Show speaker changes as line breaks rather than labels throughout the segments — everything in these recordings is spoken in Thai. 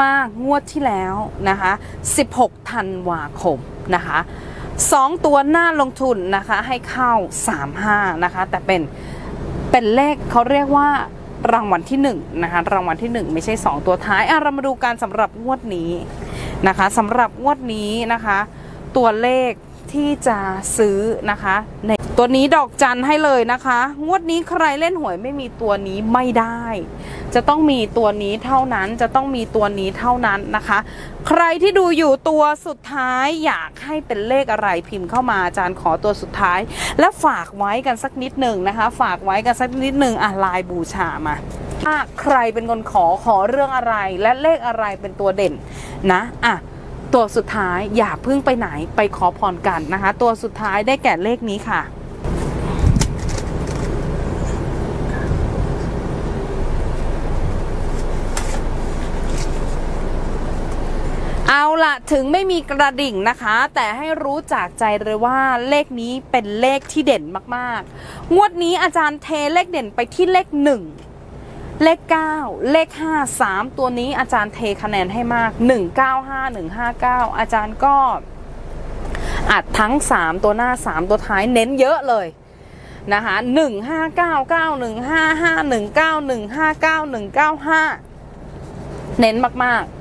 มางวดที่แล้วนะคะ 16 ธันวาคมนะคะสองตัวหน้าลงทุนนะคะให้เข้า 35 นะคะ แต่เป็นเป็นเลขเขาเรียกว่ารางวัลที่1นะคะรางวัลที่ 1 ไม่ใช่ 2 ตัวท้ายอะเรามาดูการสำหรับงวดนี้นะคะสำหรับงวดนี้นะคะ ตัวเลขที่จะซื้อนะคะใน ตัวนี้ดอกจันให้เลยนะคะ งวดนี้ใครเล่นหวยไม่มีตัวนี้ไม่ได้ จะต้องมีตัวนี้เท่านั้นจะต้องมีตัวนี้เท่านั้นนะคะ ใครที่ดูอยู่ตัวสุดท้ายอยากให้เป็นเลขอะไรพิมพ์เข้ามาอาจารย์ขอตัวสุดท้าย และฝากไว้กันสักนิดหนึ่งนะคะ ฝากไว้กันสักนิดหนึ่งอะลายบูชามาถ้าใครเป็นคนขอขอเรื่องอะไรและเลขอะไรเป็นตัวเด่นนะอะตัวสุดท้ายอย่าเพิ่งไปไหนไปขอพรกันนะคะ ตัวสุดท้ายได้แก่เลขนี้ค่ะ เอาละถึงไม่มีกระดิ่งนะคะ แต่ให้รู้จากใจเลยว่าเลขนี้เป็นเลขที่เด่นมากๆ งวดนี้อาจารย์เทเลขเด่นไปที่เลขหนึ่งเลข 9 เลข 5 3 ตัวนี้อาจารย์เทคะแนนให้มาก 195 159 อาจารย์ก็อัดทั้ง 3 ตัวหน้า 3 ตัวท้ายเน้นเยอะเลยนะคะ159 9155 19159 195 เน้นมากๆ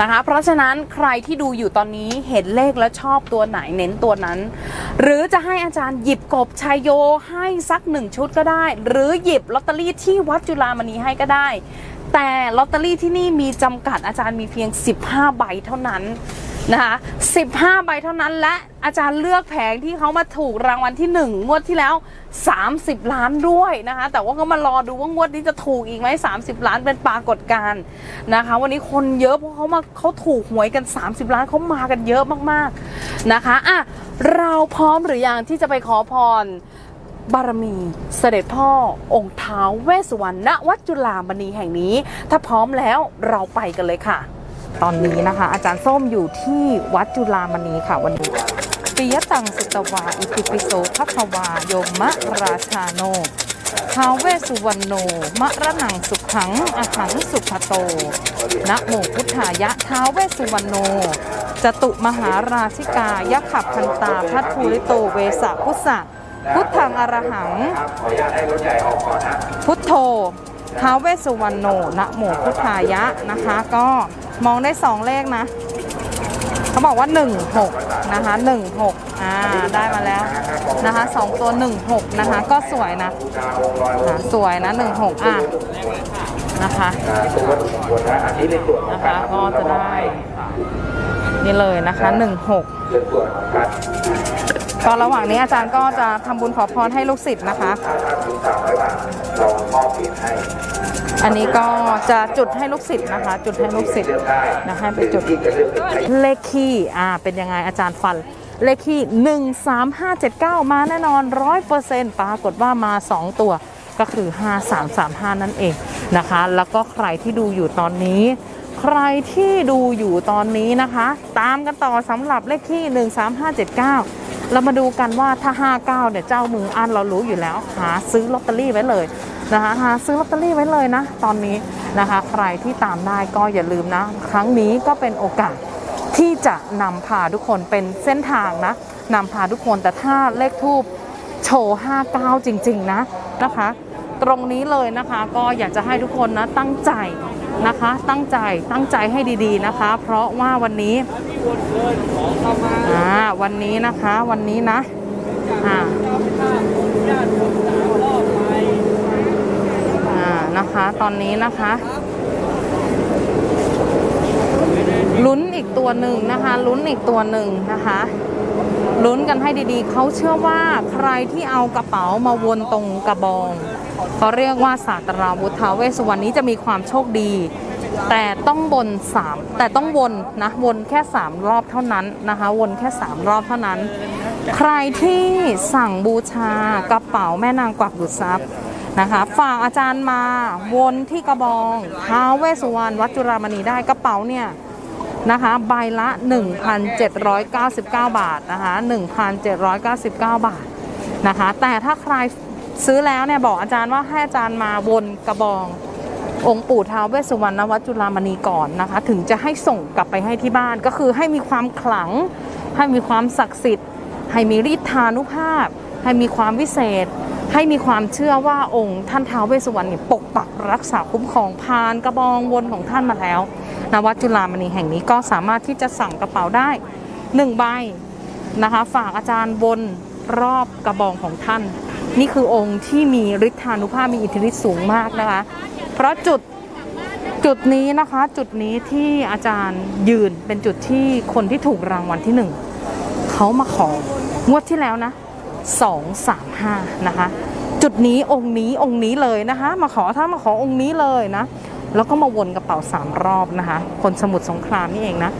นะคะ เพราะฉะนั้นใครที่ดูอยู่ตอนนี้เห็นเลขแล้วชอบตัวไหนเน้นตัวนั้น หรือจะให้อาจารย์หยิบกบชายโยให้สักหนึ่งชุดก็ได้ หรือหยิบลอตเตอรี่ที่วัดจุฬามณีให้ก็ได้ แต่ลอตเตอรี่ที่นี่มีจำกัดอาจารย์มีเพียง 15 ใบเท่านั้น นะคะ15 ใบเท่านั้นและอาจารย์เลือกแผงที่เขามาถูกรางวัลที่ 1 งวดที่แล้ว 30 ล้านด้วยนะคะ แต่ว่าก็มารอดูว่างวดนี้จะถูกอีกไหม30 ล้านเป็นปรากฏการณ์นะคะ วันนี้คนเยอะเพราะเขามาเขาถูกหวยกัน 30 ล้านเขามากันเยอะมากๆนะคะอะเราพร้อมหรือยังที่จะไปขอพรบารมีเสด็จพ่อ องค์เท้าเวสสุวรรณณวัดจุฬามณีแห่งนี้ ถ้าพร้อมแล้วเราไปกันเลยค่ะ ตอนนี้นะคะ อาจารย์ส้มอยู่ที่วัดจุฬามณีค่ะวันนี้ปิยตังสุตวา อิติปิโสพัทวาโยมะราชาโนท้าเวสุวรรณโน มะระนังสุขังอาขังสุขโต นะโมพุทธายะท้าเวสุวรรณโน จตุมหาราชิกายะขับพันตาพัทภูริโตเวสะพุทธะพุทธังอรหัง พุทโธท้าเวสสุวรรณโน นะโมพุทธายะนะคะก็ มองได้สองเลขนะ เขาบอกว่า 16 นะคะ 16 อ่า ได้มาแล้วนะคะสองตัว 16 นะคะ ก็สวยนะค่ะสวยนะ 16 อะนะคะนะคะก็จะได้ นี่เลยนะคะ 16 ก็ระหว่างนี้อาจารย์ก็จะทำบุญขอพรให้ลูกศิษย์นะคะ อันนี้ก็จะจุดให้ลูกศิษย์นะคะ จุดให้ลูกศิษย์นะคะไปจุดเลขคี่อ่าเป็นยังไงอาจารย์ฟันเลขคี่ 13579 มาแน่นอน 100%ปรากฏว่ามา 2 ตัวก็คือ 5335 นั่นเองนะคะ แล้วก็ใครที่ดูอยู่ตอนนี้ ใครที่ดูอยู่ตอนนี้นะคะ ตามกันต่อสำหรับเลขที่ 13579 เรามาดูกันว่าถ้า 59 เนี่ยเจ้ามืออันเรารู้อยู่แล้ว หาซื้อลอตเตอรี่ไว้เลยนะคะหาซื้อลอตเตอรี่ไว้เลยนะ ตอนนี้นะคะ ใครที่ตามได้ก็อย่าลืมนะ ครั้งนี้ก็เป็นโอกาสที่จะนำพาทุกคนเป็นเส้นทางนะนำพาทุกคนแต่ถ้าเลขทูบโชว์ 59 จริง ๆ นะนะคะ ตรงนี้เลยนะคะก็อยากจะให้ทุกคนนะตั้งใจ นะคะ ตั้งใจตั้งใจให้ดีๆนะคะ เพราะว่าวันนี้อ่าวันนี้นะคะวันนี้นะอ่าอ่านะคะตอนนี้นะคะลุ้นอีกตัวหนึ่งนะคะลุ้นอีกตัวหนึ่งนะคะลุ้นกันให้ดีๆ เขาเชื่อว่าใครที่เอากระเป๋ามาวนตรงกระบอง เขาเรียกว่าศาสตราวุธทาเวสุวรรณนี้จะมีความโชคดี แต่ต้องวนสามแต่ต้องวนนะวนแค่3รอบเท่านั้นนะคะ วนแค่3รอบเท่านั้น ใครที่สั่งบูชากระเป๋าแม่นางกวักดูดซับนะคะฝากอาจารย์มาวนที่กระบองท้าเวสุวรรณวัดจุฬามณีได้กระเป๋าเนี่ยนะคะใบละ 1,799 บาทนะคะ1,799 บาทนะคะแต่ถ้าใคร ซื้อแล้วเนี่ยบอกอาจารย์ว่าให้อาจารย์มาวนกระบอง องค์ปู่ท้าวเวสสุวรรณวัดจุฬามณีก่อนนะคะ ถึงจะให้ส่งกลับไปให้ที่บ้านก็คือให้มีความขลัง ให้มีความศักดิ์สิทธิ์ ให้มีฤทธานุภาพ ให้มีความวิเศษ ให้มีความเชื่อว่าองค์ท่านท้าวเวสสุวรรณเนี่ยปกปักรักษาคุ้มครองพานกระบองวนของท่านมาแล้วณวัดจุฬามณีแห่งนี้ก็สามารถที่จะสั่งกระเป๋าได้หนึ่งใบนะคะ ฝากอาจารย์วนรอบกระบองของท่าน นี่คือองค์ที่มีฤทธานุภาพมีอิทธิฤทธิ์สูงมากนะคะ เพราะจุดจุดนี้นะคะจุดนี้ที่อาจารย์ยืนเป็นจุดที่คนที่ถูกรางวัลที่หนึ่งเขามาของวดที่แล้วนะสองสามห้านะคะ จุดนี้องค์นี้องค์นี้เลยนะคะ มาขอถ้ามาขอองค์นี้เลยนะ แล้วก็มาวนกระเป๋าสามรอบนะคะ คนสมุทรสงครามนี่เองนะ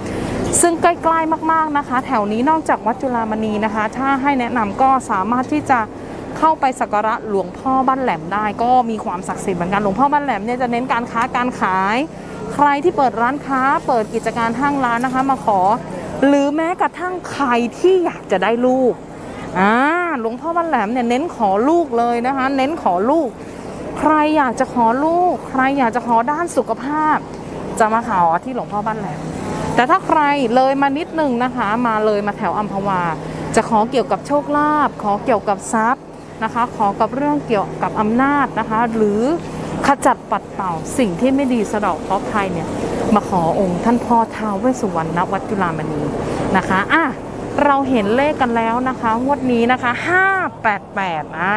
ซึ่งใกล้ๆมากๆนะคะ แถวนี้นอกจากวัดจุฬามณีนะคะ ถ้าให้แนะนำก็สามารถที่จะ เข้าไปสักการะหลวงพ่อบ้านแหลมได้ ก็มีความศักดิ์สิทธิ์เหมือนกันหลวงพ่อบ้านแหลมเนี่ยจะเน้นการค้าการขาย ใครที่เปิดร้านค้า เปิดกิจการห้างร้านนะคะ มาขอ หรือแม้กระทั่งใครที่อยากจะได้ลูกอ่าหลวงพ่อบ้านแหลมเนี่ยเน้นขอลูกเลยนะคะ เน้นขอลูก ใครอยากจะขอลูก ใครอยากจะขอด้านสุขภาพ จะมาขอที่หลวงพ่อบ้านแหลมแต่ถ้าใครเลยมานิดนึงนะคะ มาเลยมาแถวอัมพวา จะขอเกี่ยวกับโชคลาภขอเกี่ยวกับทรัพย์ นะคะ ขอกับเรื่องเกี่ยวกับอำนาจนะคะ หรือขจัดปัดเป่าสิ่งที่ไม่ดีสะดอกเคราะห์ภัยเนี่ยมาขอองค์ท่านพ่อท้าวเวสสุวรรณณวัดจุฬามณีนะคะอะเราเห็นเลขกันแล้วนะคะงวดนี้นะคะ 588อะ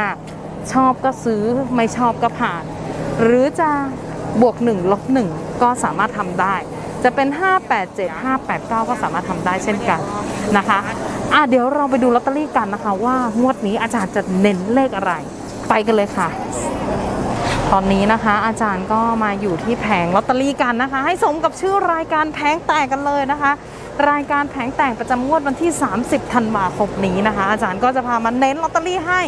ชอบก็ซื้อไม่ชอบก็ผ่าน หรือจะบวก1ลบ1ก็สามารถทำได้ จะเป็น 587 589 ก็สามารถทำได้เช่นกันนะคะ อะเดี๋ยวเราไปดูลอตเตอรี่กันนะคะ ว่างวดนี้อาจารย์จะเน้นเลขอะไร ไปกันเลยค่ะ ตอนนี้นะคะ อาจารย์ก็มาอยู่ที่แผงลอตเตอรี่กันนะคะ ให้สมกับชื่อรายการแผงแตกกันเลยนะคะ รายการแผงแตกประจำงวดวันที่ 30ธันวาคมนี้นะคะ อาจารย์ก็จะพามาเน้นลอตเตอรี่ให้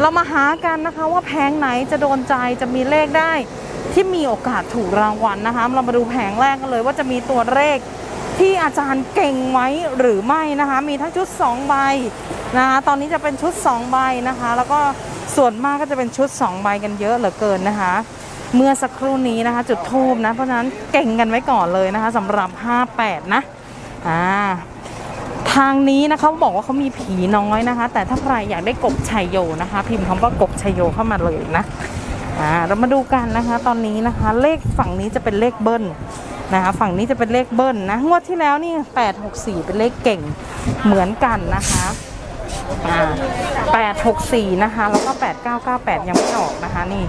เรามาหากันนะคะว่าแผงไหนจะโดนใจจะมีเลขได้ที่มีโอกาสถูกรางวัลนะคะ เรามาดูแผงแรกกันเลยว่าจะมีตัวเลข ที่อาจารย์เก่งไว้หรือไม่นะคะ มีทั้งชุด 2 ใบนะคะตอนนี้จะเป็นชุด 2 ใบนะคะ แล้วก็ส่วนมากก็จะเป็นชุด 2 ใบกันเยอะเหลือเกินนะคะ เมื่อสักครู่นี้นะคะ จุดทูบนะ เพราะฉะนั้นเก่งกันไว้ก่อนเลยนะคะสำหรับ 58 นะอ่าทางนี้นะคะบอกว่าเขามีผีน้อยนะคะ แต่ถ้าใครอยากได้กบชัยโยนะคะ พิมพ์คำว่ากบชัยโยเข้ามาเลยนะอ่าเรามาดูกันนะคะ ตอนนี้นะคะ เลขฝั่งนี้จะเป็นเลขเบิ้ล นะคะฝั่งนี้จะเป็นเลขเบิ้ลนะงวดที่แล้วนี่864เป็นเลขเก่งเหมือนกันนะคะอ่า864นะคะแล้วก็8998ยังไม่ออกนะคะนี่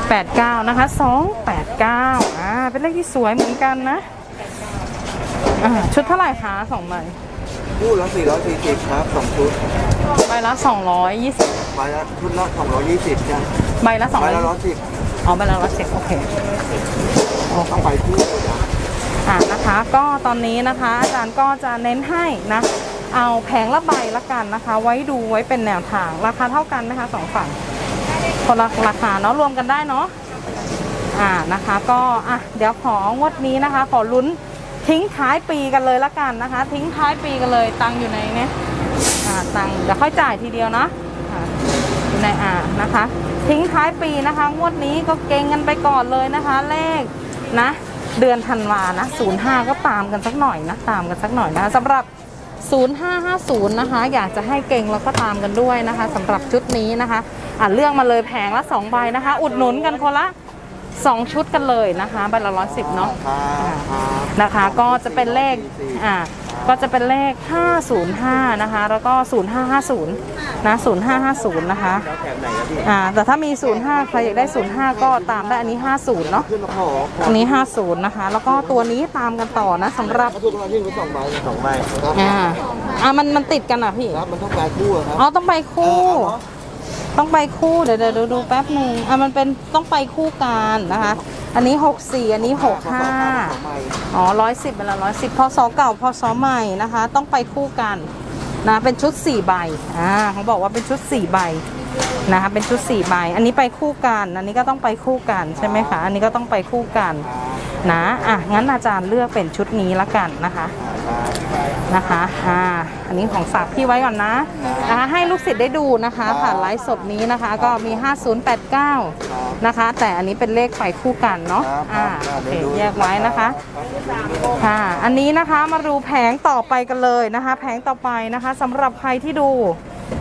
89นะคะ289อ่าเป็นเลขที่สวยเหมือนกันนะอ่าชุดเท่าไหร่คะสองใบ
คู่ละ440ครับสองชุด
ใบละ220
ใบละชุดละ220จ้ะ
ใบละ
ใบละ
200
110
อ๋อใบละ110โอเค
ต้องไปคู่ะ
อ่านะคะก็ตอนนี้นะคะอาจารย์ก็จะเน้นให้นะเอาแผงละใบละกันนะคะ ไว้ดูไว้เป็นแนวทางราคาเท่ากันนะคะสองฝั่งคนละราคาเนาะรวมกันได้เนาะอ่านะคะก็อะเดี๋ยวของวดนี้นะคะ ขอลุ้นทิ้งท้ายปีกันเลยละกันนะคะ ทิ้งท้ายปีกันเลยตังอยู่ในเนี้ยอ่าตังเดี๋ยวค่อยจ่ายทีเดียวนะอยู่ในอ่านะคะ ทิ้งท้ายปีนะคะ งวดนี้ก็เก่งกันไปก่อนเลยนะคะ เลข นะ เดือนธันวานะ 05 ก็ตามกันสักหน่อยนะ ตามกันสักหน่อยนะคะสำหรับ 0550 นะคะ อยากจะให้เก่งแล้วก็ตามกันด้วยนะคะสำหรับชุดนี้นะคะ อะเลือกมาเลยแผงละ2ใบนะคะ อุดหนุนกันคนละ2ชุดกันเลยนะคะใบละร้อยสิบเนาะ
ครับครับ
นะคะ ก็จะเป็นเลขอ่า ก็จะเป็นเลข 505 นะคะ แล้วก็ 0550 นะ 0550 นะคะ
แล้วแถมไหนครับพี่
อ่าแต่ถ้ามี 05 ใครอยากได้ 05 ก็ตามได้อันนี้ 50 เนาะ
ขึ้นมาขอขอ
อันนี้ 50 นะคะ แล้วก็ตัวนี้ตามกันต่อนะสำหรับ
กระทุกมาที่มีสองใบสองใบครับ
อ่าอ่ามันมันติดกันอะพี่
ครับมันต้องการคู่อะครับ
อ๋อต้องไปคู่
เออเอาเนอะ
ต้องไปคู่เดี๋ยวเดี๋ยวดูดูแป๊บหนึ่งอะมันเป็นต้องไปคู่กันนะคะ อันนี้ 64 อันนี้
สองใบ
65 อ๋อร้อยสิบเป็นละร้อยสิบพศเก่าพอซอใหม่นะคะ ต้องไปคู่กันนะ เป็นชุดสี่ใบ อ่าเขาบอกว่าเป็นชุดสี่ใบ นะคะเป็นชุดสี่ใบอันนี้ไปคู่กันอันนี้ก็ต้องไปคู่กันใช่ไหมคะ อันนี้ก็ต้องไปคู่กันนะอะงั้นอาจารย์เลือกเป็นชุดนี้ละกันนะคะนะคะอ่าอันนี้ของฝากพี่ไว้ก่อนนะนะคะให้ลูกศิษย์ได้ดูนะคะผ่านไลฟ์สดนี้นะคะก็มี 5089 นะคะ แต่อันนี้เป็นเลขไปคู่กันเนาะ
ครับ
อ่า
ครับ
โอเค
เดี๋ยวดู
แยกไว้นะคะค่ะอันนี้นะคะมาดูแผงต่อไปกันเลยนะคะ แผงต่อไปนะคะสำหรับใครที่ดู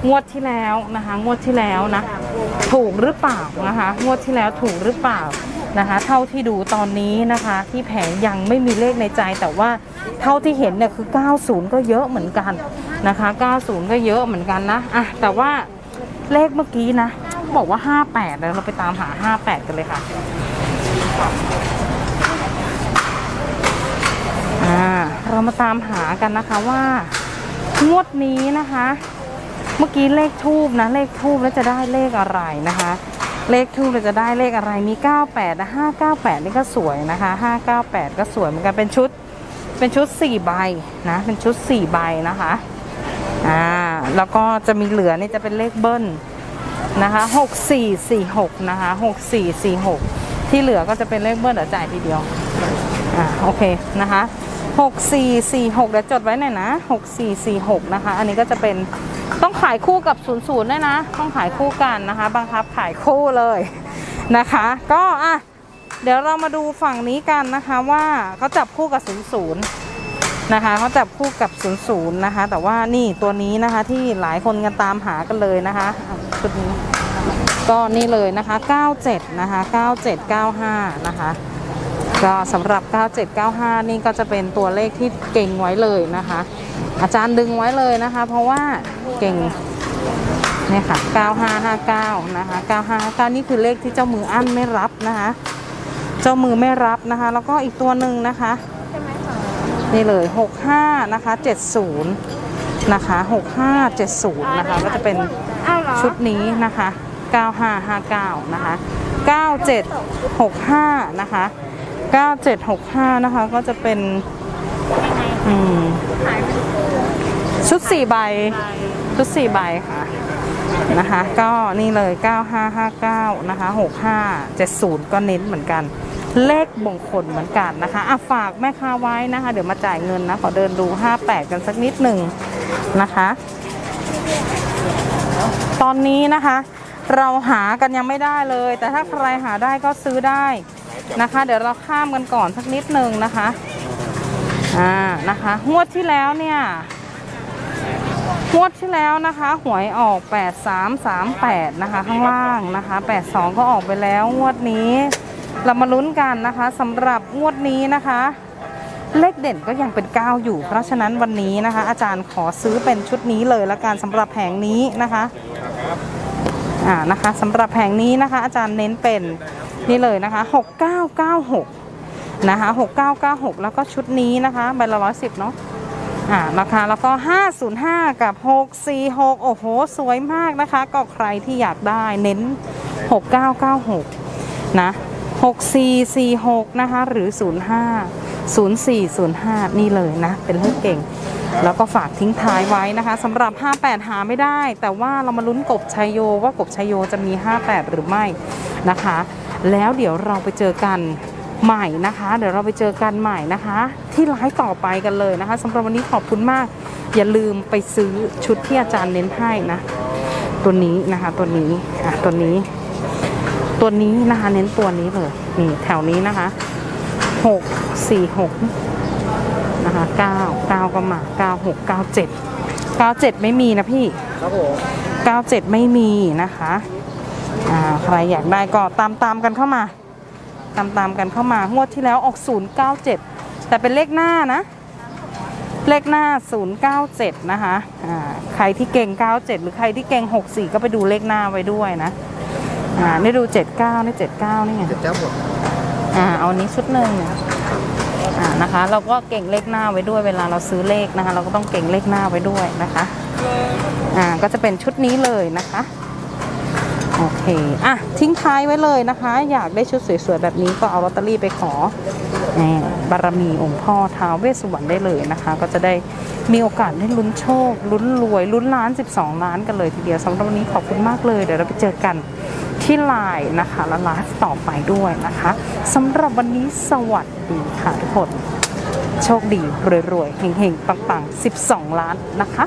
งวดที่แล้วนะคะ งวดที่แล้วนะ ถูกหรือเปล่านะคะ งวดที่แล้วถูกหรือเปล่านะคะ เท่าที่ดูตอนนี้นะคะ ที่แผงยังไม่มีเลขในใจแต่ว่าเท่าที่เห็นเนี่ยคือ 90 ก็เยอะเหมือนกันนะคะ 90 ก็เยอะเหมือนกันนะอะแต่ว่าเลขเมื่อกี้นะ บอกว่า 58เดี๋ยวเราไปตามหา 58 กันเลยค่ะอ่าเรามาตามหากันนะคะว่างวดนี้นะคะ เมื่อกี้เลขทูบนะเลขทูบแล้วจะได้เลขอะไรนะคะ เลขทูบเราจะได้เลขอะไรมี 98นะ598 นี่ก็สวยนะคะ 598 ก็สวยเหมือนกันเป็นชุดเป็นชุด4ใบนะเป็นชุด4ใบนะคะอ่าแล้วก็จะมีเหลือนี่จะเป็นเลขเบิ้ลนะคะ6446นะคะ6446 ที่เหลือก็จะเป็นเลขเบิ้ลเดี๋ยวจ่ายทีเดียวอ่าโอเคนะคะ6446เดี๋ยวจดไว้หน่อยนะ6446นะคะ อันนี้ก็จะเป็น ต้องขายคู่กับ 00ด้วยนะ ต้องขายคู่กันนะคะ บังคับขายคู่เลยนะคะ ก็อะเดี๋ยวเรามาดูฝั่งนี้กันนะคะว่าเขาจับคู่กับ 00 นะคะเขาจับคู่กับ 00 นะคะ แต่ว่านี่ตัวนี้นะคะที่หลายคนกันตามหากันเลยนะคะอะชุดนี้ก็นี่เลยนะคะ 97 นะคะ 9795 นะคะก็สำหรับ 9795 นี่ก็จะเป็นตัวเลขที่เก่งไว้เลยนะคะ อาจารย์ดึงไว้เลยนะคะ เพราะว่าเก่งเนี่ยค่ะ 9559 นะคะ 9559 นี่คือเลขที่เจ้ามืออั้นไม่รับนะคะ เจ้ามือไม่รับนะคะ แล้วก็อีกตัวหนึ่งนะคะนี่เลย 65 นะคะ 70 นะคะ 6570 นะคะ ก็จะเป็นชุดนี้นะคะ 9559 นะคะ 9765 นะคะ 9765 นะคะ ก็จะเป็น อืม ชุด4ใบชุด4ใบค่ะนะคะ ก็นี่เลย 9559 นะคะ 6570 ก็เน้นเหมือนกัน เลขมงคลเหมือนกันนะคะอะฝากแม่ค้าไว้นะคะ เดี๋ยวมาจ่ายเงินนะ ขอเดินดู 58 กันสักนิดหนึ่งนะคะ ตอนนี้นะคะ เราหากันยังไม่ได้เลย แต่ถ้าใครหาได้ก็ซื้อได้นะคะ เดี๋ยวเราข้ามกันก่อนสักนิดหนึ่งนะคะอ่านะคะงวดที่แล้วเนี่ย งวดที่แล้วนะคะ หวยออก 8338 นะคะ ข้างล่างนะคะ 82 ก็ออกไปแล้วงวดนี้ เรามาลุ้นกันนะคะสำหรับงวดนี้นะคะ เลขเด่นก็ยังเป็น 9 อยู่ เพราะฉะนั้นวันนี้นะคะ อาจารย์ขอซื้อเป็นชุดนี้เลยละกันสำหรับแผงนี้นะคะอ่านะคะสำหรับแผงนี้นะคะ อาจารย์เน้นเป็นนี่เลยนะคะ 6996 นะคะ 6996 แล้วก็ชุดนี้นะคะใบละ110 เนาะ อ่าราคาแล้วก็ 505 กับ 646 โอ้โห สวยมากนะคะ ก็ใครที่อยากได้เน้น 6996 นะ 6446 นะคะ หรือ 05 0405 นี่เลยนะ เป็นเลขเก่ง แล้วก็ฝากทิ้งท้ายไว้นะคะสำหรับ 58 หาไม่ได้ แต่ว่าเรามาลุ้นกบชัยโยว่ากบชัยโยจะมี 58 หรือไม่นะคะ แล้วเดี๋ยวเราไปเจอกัน ใหม่นะคะ เดี๋ยวเราไปเจอกันใหม่นะคะ ที่ไลฟ์ต่อไปกันเลยนะคะสำหรับวันนี้ขอบคุณมาก อย่าลืมไปซื้อชุดที่อาจารย์เน้นให้นะ ตัวนี้นะคะตัวนี้อะตัวนี้ ตัวนี้นะคะ เน้นตัวนี้เลยนี่แถวนี้นะคะหกสี่หกนะคะเก้าเก้าก็มาเก้าหกเก้าเจ็ดเก้าเจ็ดไม่มีนะพี่
ครับผม
เก้าเจ็ดไม่มีนะคะอ่าใครอยากได้ก็ตามตามๆกันเข้ามา ตามตามๆกันเข้ามางวดที่แล้วออกศูนย์เก้าเจ็ดแต่เป็นเลขหน้านะ เลขหน้า 097 นะคะอ่าใครที่เก่ง 97 หรือใครที่เก่ง 64 ก็ไปดูเลขหน้าไว้ด้วยนะอ่านี่ดู 79 นี่ 79 นี่ไง
เจ้าหมด
อ่าเอาอันนี้ชุดหนึ่งอ่านะคะ เราก็เก่งเลขหน้าไว้ด้วยเวลาเราซื้อเลขนะคะ เราก็ต้องเก่งเลขหน้าไว้ด้วยนะคะอ่าก็จะเป็นชุดนี้เลยนะคะ โอเค อะ ทิ้งท้ายไว้เลยนะคะ อยากได้ชุดสวยๆ แบบนี้ก็เอาลอตเตอรี่ไปขอบารมีองค์พ่อท้าวเวสสุวรรณได้เลยนะคะ ก็จะได้มีโอกาสได้ลุ้นโชค ลุ้นรวย ลุ้นล้าน 12 ล้านกันเลยทีเดียวสำหรับวันนี้ขอบคุณมากเลย เดี๋ยวเราไปเจอกันที่ที่ไลน์นะคะและไลฟ์ต่อไปด้วยนะคะสำหรับวันนี้สวัสดีค่ะทุกคน โชคดีรวยๆเฮงๆปังๆ 12 ล้านนะคะ